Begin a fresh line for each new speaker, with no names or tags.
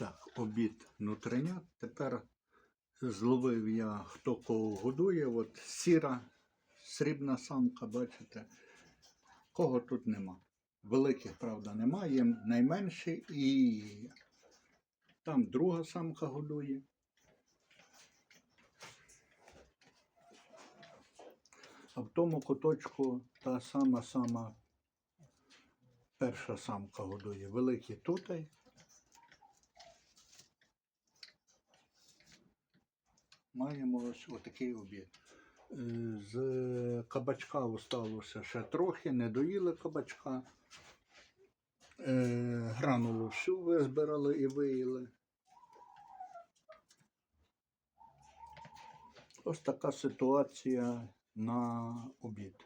Так, обід внутрішня. Тепер зловив я, хто кого годує. От сіра, срібна самка, бачите, кого тут нема. Великих, правда, немає, є найменші і там друга самка годує. А в тому куточку та сама сама перша самка годує. Великі тутай. Маємо ось отакий обід. Е, З кабачка осталося ще трохи, не доїли кабачка. Е, Гранулу всю визбирали і виїли. Ось така ситуація на обід.